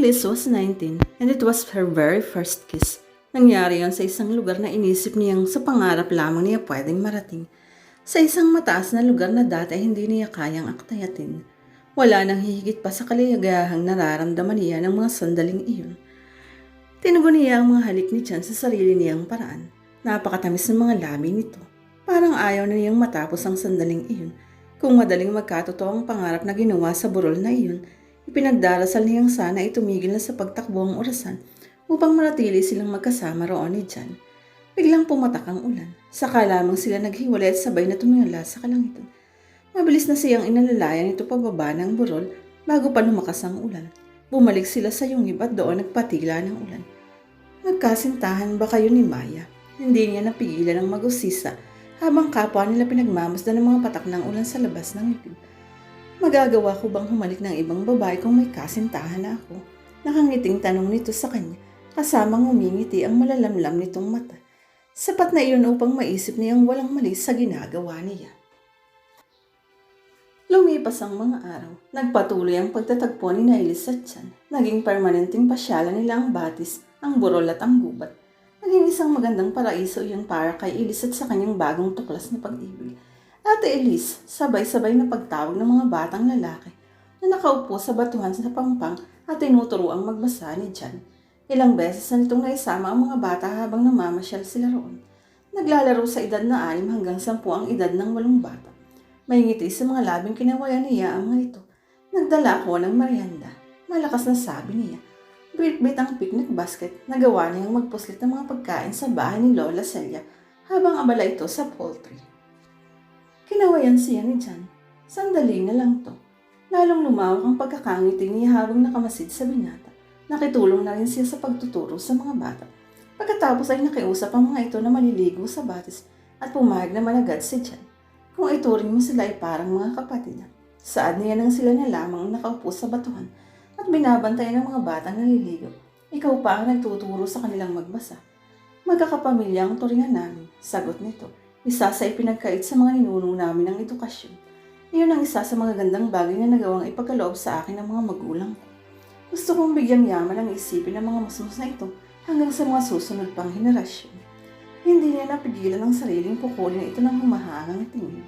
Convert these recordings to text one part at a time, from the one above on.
Liz was 19 and it was her very first kiss. Nangyari yon sa isang lugar na inisip niyang sa pangarap lamang niya pwedeng marating. Sa isang mataas na lugar na dati hindi niya kayang aktayatin. Wala nang hihigit pa sa kaligayahang nararamdaman niya ng mga sandaling iyon. Tinugon niya ang mga halik ni Chan sa sarili niyang paraan. Napakatamis ng mga labi nito. Parang ayaw na niyang matapos ang sandaling iyon. Kung madaling magkatotoo ang pangarap na ginawa sa burol na iyon, ipinagdarasal niyang sana ay tumigil na sa pagtakbo ang orasan upang manatili silang magkasama roon ni Jan. Biglang pumatak ang ulan. Saka lamang sila naghiwalay at sabay na tumingala sa kalangitan. Mabilis na siyang inalalayan ito pababa ng burol bago pa lumakas ang ulan. Bumalik sila sa yungib at doon nagpatila ng ulan. Nagkasintahan ba kayo ni Maya? Hindi niya napigilan ang mag-usisa habang kapwa nila pinagmamasdan ng mga patak ng ulan sa labas ng libid. Magagawa ko bang humalik ng ibang babae kung may kasintahan na ako? Nakangiting tanong nito sa kanya kasamang umingiti ang malalamlam nitong mata. Sapat na iyon upang maisip niyang walang mali sa ginagawa niya. Lumipas ang mga araw. Nagpatuloy ang pagtatagpo ni Nailis at Chan. Naging permanenteng pasyalan nila ang batis, ang burol at ang gubat. Naging isang magandang paraiso yun para kay Elis at sa kanyang bagong tuklas na pag-ibig. Ate Elis, sabay-sabay na pagtawag ng mga batang lalaki na nakaupo sa batuhan sa pampang at tinuturuang magbasa ni Jan. Ilang beses na nitong naisama ang mga bata habang namamasyal sila roon. Naglalaro sa edad na anim hanggang sampu ang edad ng walong bata. May ngiti sa mga labing kinawayan niya ang mga ito. Nagdala ako ng merienda. Malakas na sabi niya. Bit-bit ang picnic basket na gawa niyang magpuslit ng mga pagkain sa bahay ni Lola Celia habang abala ito sa poultry. Kinawayan siya ni Jan. Sandali na lang to. Lalong lumawak ang pagkakangiti niya habang nakamasid sa binata. Nakitulong na rin siya sa pagtuturo sa mga bata. Pagkatapos ay nakiusap ang mga ito na maliligo sa batis at pumayag na malagad si Jan. Kung ituring mo sila ay parang mga kapatid. Saad niya nang sila na lamang nakaupo sa batuhan at binabantayan ng mga batang naliligo. Ikaw pa ang nagtuturo sa kanilang magbasa. Magkakapamilya ang turingan namin, sagot nito. Isa sa ipinagkait sa mga ninuno namin ng edukasyon. Iyon ang isa sa mga gandang bagay na nagawang ipagkaloob sa akin ng mga magulang ko. Gusto kong bigyan yaman ang isipin ng mga musmus na ito hanggang sa mga susunod pang henerasyon. Hindi niya napigilan ang sariling kukulin ito ng humahangang tingin.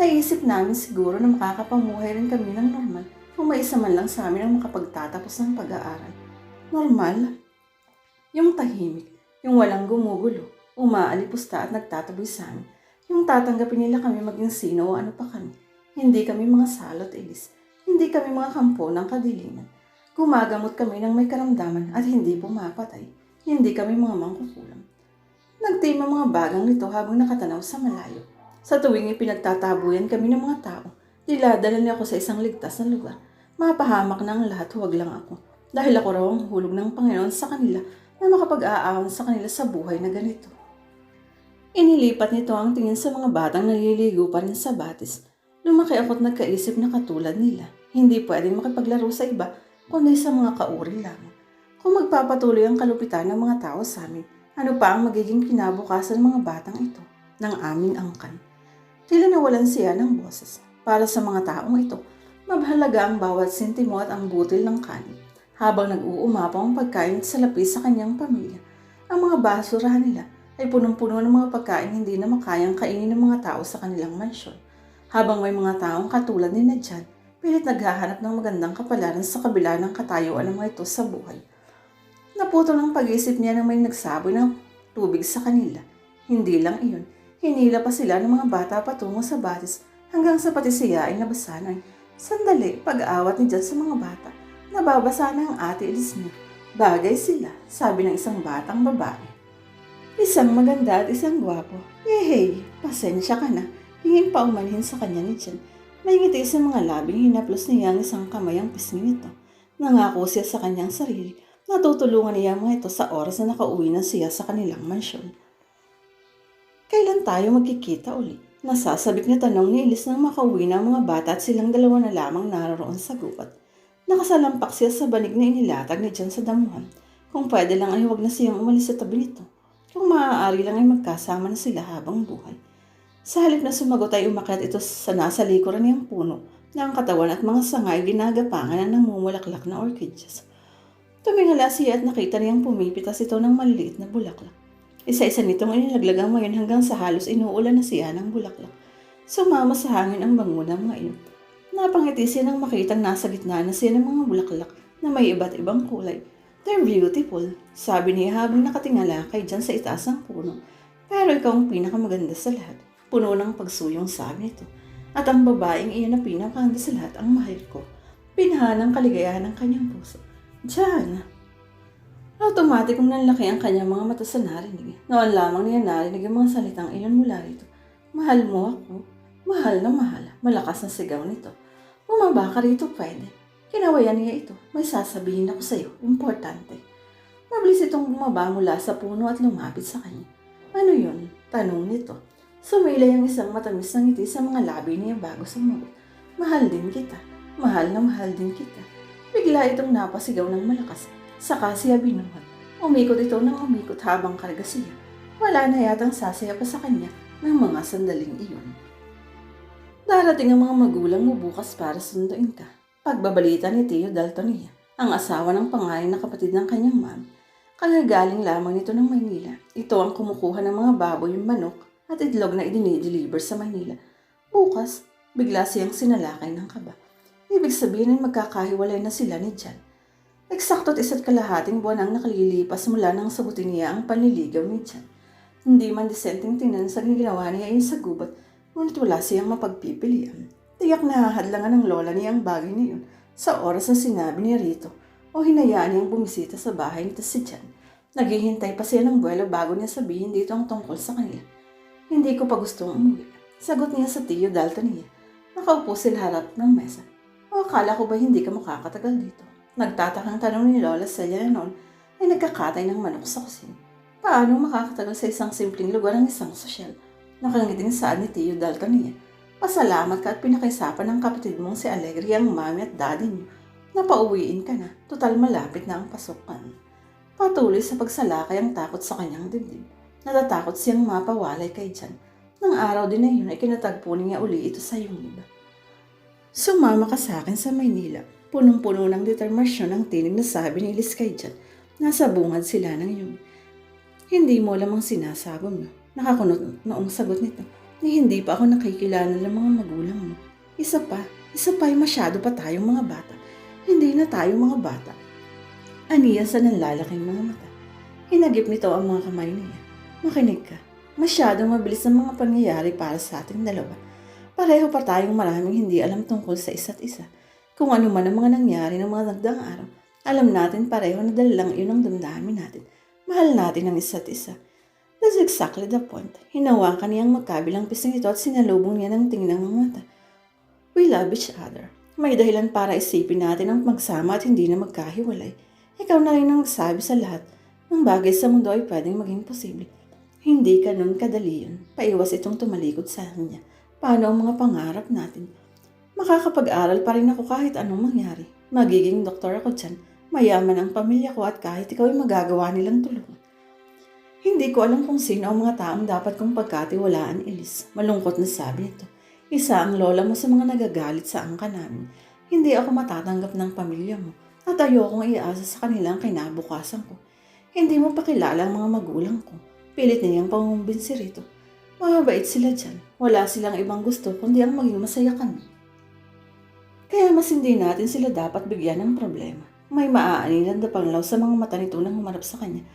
Naisip namin siguro na makakapamuhay rin kami ng normal kung may isa man lang sa amin ang makapagtatapos ng pag-aaral. Normal? Yung tahimik, yung walang gumugulo, umaalipusta at nagtataboy sa amin. Yung tatanggapin nila kami maging sino o ano pa kami. Hindi kami mga salot ilis. Hindi kami mga kampo ng kadiliman. Gumagamot kami ng may karamdaman at hindi pumapatay. Hindi kami mga mangkukulam. Nagtima mga bagang nito habang nakatanaw sa malayo. Sa tuwing ipinagtatabuyan kami ng mga tao, diladala niya ako sa isang ligtas na lugar. Mapahamak na ang lahat, huwag lang ako. Dahil ako raw ang hulog ng Panginoon sa kanila na makapag-aawan sa kanila sa buhay na ganito. Inilipat nito ang tingin sa mga batang naliligo pa rin sa batis. Lumaki ako't nagkaisip na katulad nila. Hindi pwedeng makipaglaro sa iba, kundi sa mga kauri lamang. Kung magpapatuloy ang kalupitan ng mga tao sa amin, ano pa ang magiging kinabukasan ng mga batang ito ng aming angkan? Tila nawalan siya ng boses. Para sa mga taong ito, mabahalaga ang bawat sentimo at ang butil ng kanin. Habang nag-uumapaw ang pagkain sa lapis sa kanyang pamilya, ang mga basurahan nila ay punong-puno ng mga pagkain hindi na makayang kainin ng mga tao sa kanilang mansyon. Habang may mga taong katulad ni Nadjan, pilit naghahanap ng magandang kapalaran sa kabila ng katayuan ng mga ito sa buhay. Naputo ng pag-isip niya nang may nagsaboy ng tubig sa kanila. Hindi lang iyon, hinila pa sila ng mga bata patungo sa batis hanggang sa pati siya ay nabasa na. Sandali, pag-aawat ni Jan sa mga bata, nababasa na ang ate Elis niya. Bagay sila, sabi ng isang batang babae. Isang maganda at isang gwapo. Yehey, pasensya ka na. Hingin pa umanhin sa kanya ni Jan. May ngiti sa mga labing hinaplos niya ang isang kamay ang pisngi nito. Nangako siya sa kanyang sarili Natutulungan niya mga ito sa oras na nakauwi na siya sa kanilang mansyon. Kailan tayo magkikita uli? Nasasabik na tanong ni Elis nang makauwi na ang mga bata at silang dalawa na lamang naroon sa gubat. Nakasalampak siya sa banig na inilatag ni John sa damuhan. Kung pwede lang ay huwag na siyang umalis sa tabi nito. Kung maaari lang ay magkasama na sila habang buhay. Sa halip na sumagot ay umakyat ito sa nasa likuran niyang puno na ang katawan at mga sangay ginagapangan ng namumulaklak na orchids. Tumingala siya at nakita niyang pumipitas ito ng maliliit na bulaklak. Isa-isa nitong inilaglagang ngayon hanggang sa halos inuulan na siya ng bulaklak. Sumama sa hangin ang bango ng mga iyon. Napangiti siya nang makitang nasa gitna na siya ng mga bulaklak na may iba't ibang kulay. They're beautiful, sabi niya habang nakatingala kay dyan sa itaas ng puno. Pero ikaw ang pinakamaganda sa lahat. Puno ng pagsuyong sabi nito. At ang babaeng iyon na pinakaganda sa lahat ang mahal ko. Pinahan ng kaligayahan ng kanyang puso. Diyan. Automatic kung nanlaki ang kanyang mga mata sa narinig. Noon lamang niya narinig ang mga salitang iyon mula rito. Mahal mo ako. Mahal na mahal. Malakas na sigaw nito. Bumaba ka rito pwede. Kinawayan niya ito. May sasabihin ako sa iyo. Importante. Mabilis itong bumaba mula sa puno at lumapit sa kanya. Ano yun? Tanong nito. Sumilay ang isang matamis na ngiti sa mga labi niya bago sumagot. Mahal din kita. Mahal na mahal din kita. Bigla itong napasigaw ng malakas. Saka siya binuhat. Umikot ito ng umikot habang karga siya. Wala na yatang sasaya pa sa kanya ng mga sandaling iyon. Darating ang mga magulang mo bukas para sunduin ka. Pagbabalita ni Tio Daltonia, ang asawa ng pangalan na kapatid ng kanyang mami. Kagagaling lamang nito ng Maynila. Ito ang kumukuha ng mga baboy manok at itlog na idinideliver sa Maynila. Bukas, bigla siyang sinalakay ng kaba. Ibig sabihin ay magkakahiwalay na sila ni Jan. Eksakto't isa't kalahating buwan ang nakalilipas mula nang sagutin niya ang panliligaw ni Jan. Hindi man disenteng tingnan sa ginawa niya ay sa gubat, ngunit wala siyang mapagpipilian. Tiyak na hahadlangan ng lola niya ang bagay na yun sa oras na sinabi ni Rito o hinayaan niyang bumisita sa bahay nito si Jan. Naghihintay pa siya ng buwelo bago niya sabihin dito ang tungkol sa kanila. Hindi ko pa gustong umuwi. Sagot niya sa tiyo Dalton niya. Nakaupo sila harap ng mesa. O akala ko ba hindi ka makakatagal dito? Nagtatakang tanong ni Lola Celia na noon ay nagkakatay ng manok sa kusina. Paano makakatagal sa isang simpleng lugar ang isang sosyal? Nakangiting saan ni Tio Dalton niya. Pasalamat ka at pinakaisapan ng kapatid mong si Alegri ang mami at daddy niyo. Napauwiin ka na. Total malapit na ang pasukan. Patuloy sa pagsalakay ang takot sa kanyang dibdib. Natatakot siyang mapawalay kay Jan. Nang araw din na yun ay kinatagpo niya uli ito sa Yunib. Sumama ka sa akin sa Maynila. Punong-puno ng determinasyon ang tinig na sabi ni Liz kay Jan. Nasa bungad sila ng Yunib. Hindi mo lamang sinasabi. Nakakunot noong sagot nito na hindi pa ako nakikilala ng mga magulang mo. Isa pa, isa pa ay masyado pa tayong mga bata. Hindi na tayo mga bata. Aniya sa nanlalaking mga mata. Hinagip nito ang mga kamay niya. Makinig ka. Masyadong mabilis ang mga pangyayari para sa ating dalawa. Pareho pa tayong maraming hindi alam tungkol sa isa't isa. Kung ano man ang mga nangyari ng mga nagdaang araw, alam natin pareho na dalalang iyon ang damdamin natin. Mahal natin ang isa't isa. That's exactly the point. Hinawakan niyang magkabilang pising ito at sinalubong niya ng tingin ng mga mata. We love each other. May dahilan para isipin natin ang magsama at hindi na magkahiwalay. Ikaw na rin ang nagsabi sa lahat ng bagay sa mundo ay pwedeng maging posible. Hindi ka nun kadali yun. Paiwas itong tumalikod sa kanya. Paano ang mga pangarap natin? Makakapag-aral pa rin ako kahit anong mangyari. Magiging doktor ako dyan. Mayaman ang pamilya ko at kahit ikaw ay magagawa nilang tulungan. Hindi ko alam kung sino ang mga taong dapat kong pagkatiwalaan, Elise. Malungkot na sabi nito. Isa ang lola mo sa mga nagagalit sa angka namin. Hindi ako matatanggap ng pamilya mo at ayokong iasa sa kanilang kinabukasan ko. Hindi mo pakilala ang mga magulang ko. Pilit niyang pangumbinsi rito. Mababait sila dyan. Wala silang ibang gusto kundi ang maging masaya kami. Kaya mas hindi natin sila dapat bigyan ng problema. May maaanilan na panglaw sa mga mata nito nang humarap sa kanya.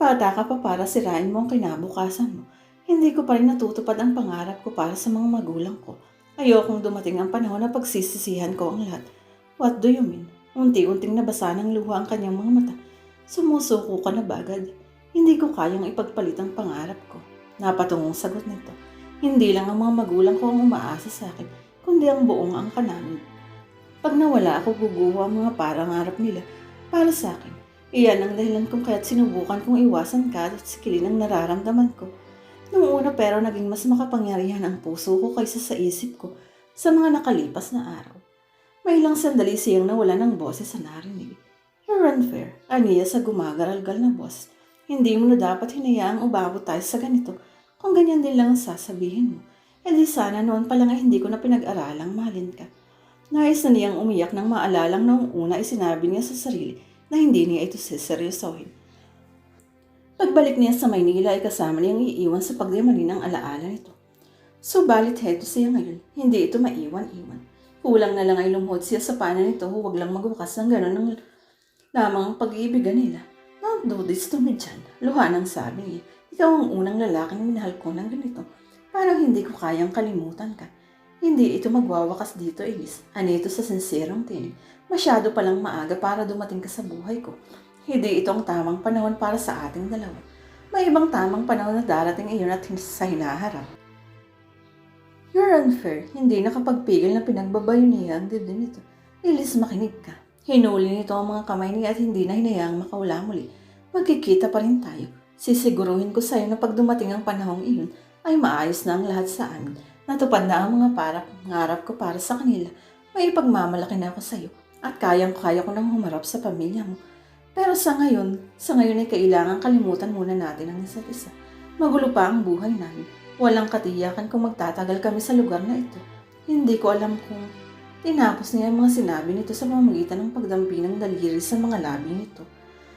Bata ka pa para sirain mo ang kinabukasan mo. Hindi ko pa rin natutupad ang pangarap ko para sa mga magulang ko. Ayokong dumating ang panahon na pagsisisihan ko ang lahat. What do you mean? Unti-unting nabasa ng luha ang kanyang mga mata. Sumusuko ka na bagad. Hindi ko kayang ipagpalit ang pangarap ko. Napatungong sagot nito. Hindi lang ang mga magulang ko ang umaasa sa akin, kundi ang buong angka namin. Pag nawala ako, guguho ang mga parangarap nila para sa akin. Iyan ang dahilan kung kaya't sinubukan kong iwasan ka at sikilin ang nararamdaman ko. Noong una pero naging mas makapangyarihan ang puso ko kaysa sa isip ko sa mga nakalipas na araw. May ilang sandali siyang nawala ng boses sa narinig. You're unfair, aniya sa gumagaralgal na boss. Hindi mo na dapat hinayaang umabot tayo sa ganito kung ganyan din lang ang sasabihin mo. E di sana noon pa lang hindi ko na pinag-aralang mahalin ka. Nais na niyang umiyak nang maalalang noong una ay sinabi niya sa sarili na hindi niya ito siseryosohin. Pagbalik niya sa Maynila ay kasama niyang iiwan sa pagdemali ng alaala nito. Subalit heto siya ngayon, hindi ito maiwan-iwan. Kulang na lang ay lumuhod siya sa pana nito, huwag lang magwakas ng gano'n ng lamang ang pag-iibigan nila. Don't do this to me, Jan. Luha ng sabi niya. Ikaw ang unang lalaking minahal ko ng ganito. Parang hindi ko kayang kalimutan ka. Hindi ito magwawakas dito, Elise. Ano ito sa sinserong tinig. Masyado palang maaga para dumating ka sa buhay ko. Hindi ito ang tamang panahon para sa ating dalawa. May ibang tamang panahon na darating iyon at sa hinaharap. You're unfair. Hindi nakapagpigil na pinagbabayo niya ang dibdib nito. Elise, makinig ka. Hinuli nito ang mga kamay niya at hindi na hinayaang makawala muli. Magkikita pa rin tayo. Sisiguruhin ko sa'yo na pag dumating ang panahong iyon, ay maayos na ang lahat sa amin. Natupad na ang mga para pangarap ko para sa kanila. May ipagmamalaki na ako sa'yo at kayang-kaya ko nang humarap sa pamilya mo. Pero sa ngayon, sa ngayon ay kailangan kalimutan muna natin ang isa't isa. Magulo pa ang buhay namin. Walang katiyakan kung magtatagal kami sa lugar na ito. Hindi ko alam kung tinapos niya ang mga sinabi nito sa pamamagitan ng pagdampi ng daliri sa mga labi nito.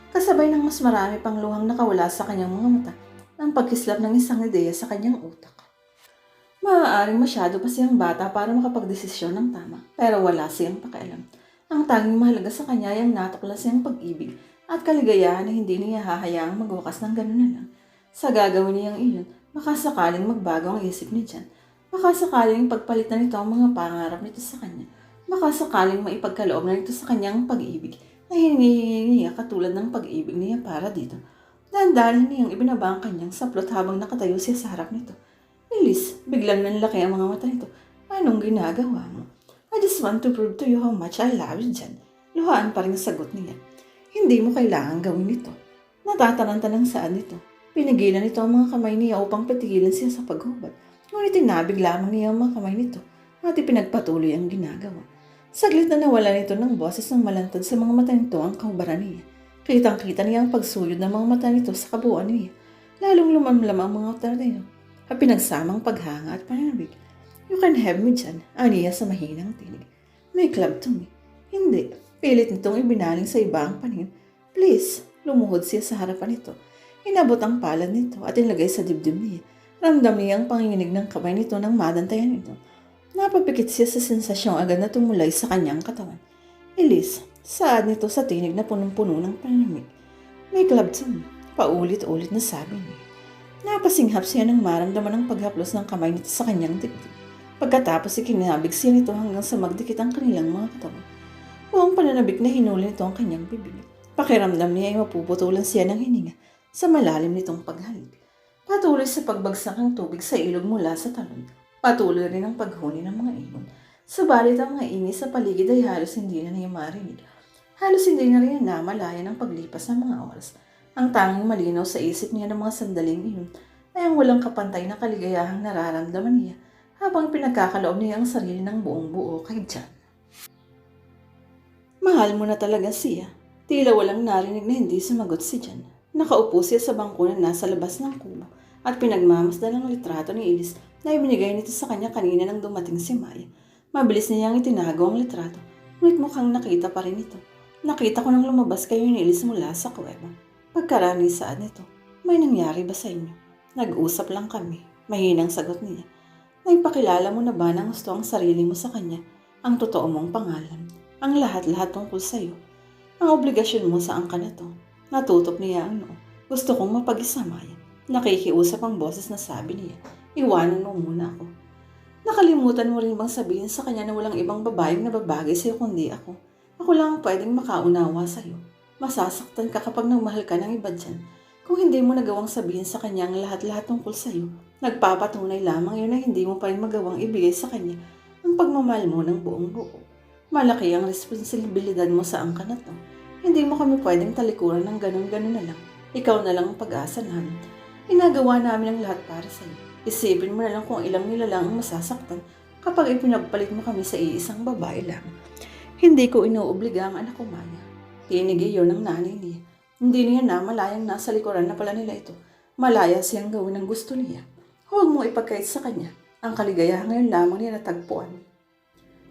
Kasabay ng mas marami pang luhang nakawala sa kanyang mga mata ng pagkislap ng isang ideya sa kanyang utak. Maaaring masyado pa siyang bata para makapagdesisyon ng tama, pero wala siyang pakialam. Ang tanging mahalaga sa kanya ay ang natuklas niyang pag-ibig at kaligayahan na hindi niya hahayaang magwakas ng gano'n na lang. Sa gagawin niyang iyon, makasakaling magbago ang isip ni Jan. Makasakaling pagpalitan nito ang mga pangarap nito sa kanya. Makasakaling maipagkaloob na nito sa kanyang pag-ibig na hinihingi niya katulad ng pag-ibig niya para dito. Dahan-dahan niyang ibinaba ang kanyang saplot habang nakatayo siya sa harap nito. Elise, biglang nanlaki ang mga mata nito. Anong ginagawa mo? I just want to prove to you how much I love you, Jan. Luhaan pa rin sagot niya. Hindi mo kailangan gawin ito. Natataranta ng saan nito. Pinigilan nito ang mga kamay niya upang patigilan siya sa paghubad. Ngunit tinabig lamang niya ang mga kamay nito at ipinagpatuloy ang ginagawa. Saglit na nawala nito ng boses ng malantad sa mga mata nito ang kahubaran niya. Kitang-kita niya ang pagsuyod ng mga mata nito sa kabuuan niya. Lalong lumamlam ang mga mata nito at pinagsamang paghanga at pananabig. You can have me dyan, aniya sa mahinang tinig. May club to me. Hindi. Pilit nitong ibinaling sa iba ang paningin. Please, lumuhod siya sa harapan nito. Inabot ang palad nito at inlagay sa dibdib niya. Ramdam niya ang panginginig ng kamay nito nang madantayan nito. Napapikit siya sa sensasyong agad na tumulay sa kanyang katawan. Elise, saad nito sa tinig na punong-puno ng panamig. May club to me. Paulit-ulit na sabi niya. Napasinghap siya nang maramdaman ang paghaplos ng kamay nito sa kanyang dibdib. Pagkatapos ikinabig siya nito hanggang sa magdikit ang kanilang mga katawan. Buong pananabik na hinuli nito ang kanyang bibig. Pakiramdam niya ay mapuputulan siya ng hininga sa malalim nitong paghalik. Patuloy sa pagbagsak ng tubig sa ilog mula sa talon. Patuloy rin ang paghuni ng mga ibon. Subalit ang mga ingay sa paligid ay halos hindi na niya marinig. Halos hindi na rin niya namalaya ng paglipas ng mga oras. Ang tanging malinaw sa isip niya ng mga sandaling iyon ay ang walang kapantay na kaligayahang nararamdaman niya habang pinagkakaloob niya ang sarili ng buong buo kay Jan. Mahal mo na talaga siya. Tila walang narinig na hindi sumagot si Jan. Nakaupo siya sa bangko na nasa labas ng kubo at pinagmamasdan ang litrato ni Elise na ibinigay nito sa kanya kanina nang dumating si Maya. Mabilis niyang itinago ang litrato, ngunit mukhang nakita pa rin ito. Nakita ko nang lumabas kayo ni Elise mula sa kuweba. Pagkarani saan nito, may nangyari ba sa inyo? Nag-usap lang kami. Mahinang sagot niya. Nagpakilala mo na ba na gusto ang sarili mo sa kanya? Ang totoo mong pangalan. Ang lahat-lahat tungkol sa'yo. Ang obligasyon mo sa angka na to. Natutok niya ang noo. Gusto kong mapag-isa, Maya. Nakikiusap ang boses na sabi niya. Iwanan mo muna ako. Nakalimutan mo rin bang sabihin sa kanya na walang ibang babaeng nababagay sa'yo kundi ako? Ako lang ang pwedeng makaunawa sa'yo. Masasaktan ka kapag nagmahal ka ng iba dyan. Kung hindi mo nagawang sabihin sa kanya ang lahat-lahat tungkol sa'yo, nagpapatunay lamang yun na hindi mo pa rin magawang ibigay sa kanya ang pagmamahal mo ng buong buo. Malaki ang responsibilidad mo sa angka na to. Hindi mo kami pwedeng talikuran ng ganun-ganun na lang. Ikaw na lang ang pag-asa namin. Inagawa namin ang lahat para sa'yo. Isipin mo na lang kung ilang nila lang ang masasaktan kapag ipinagpalit mo kami sa iisang babae lang. Hindi ko inuobliga ang anak ko, Maya. Tinig iyon ng nanay niya. Hindi niya na malayang nasa likuran na pala nila ito. Malaya siyang gawin ang gusto niya. Huwag mo ipagkait sa kanya. Ang kaligayahan ngayon lamang niya natagpuan.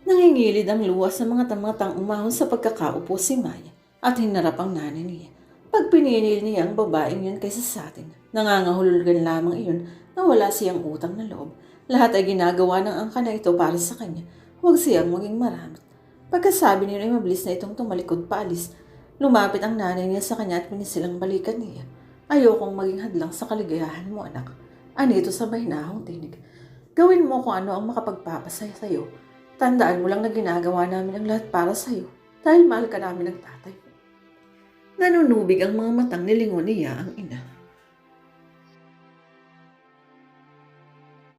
Nangingilid ang luwa sa mga tamatang umahon sa pagkakaupo si Maya. at hinarap ang nanay niya. Pag pinili niya ang babaeng yun kaysa sa atin, nangangahulugan lamang iyon na wala siyang utang na loob. Lahat ay ginagawa ng angka na ito para sa kanya. Huwag siyang maging maramot. Pagkasabi niya ay mabilis na itong tumalikod paalis. Lumapit ang nanay niya sa kanya at pinisilang balikan niya. Ayokong maging hadlang sa kaligayahan mo, anak. Anito sa mahinahong tinig. Gawin mo kung ano ang makapagpapasaya sa'yo. Tandaan mo lang na ginagawa namin ang lahat para sa'yo dahil mahal ka namin ng tatay mo. Nanunubig ang mga matang nilingon niya ang ina.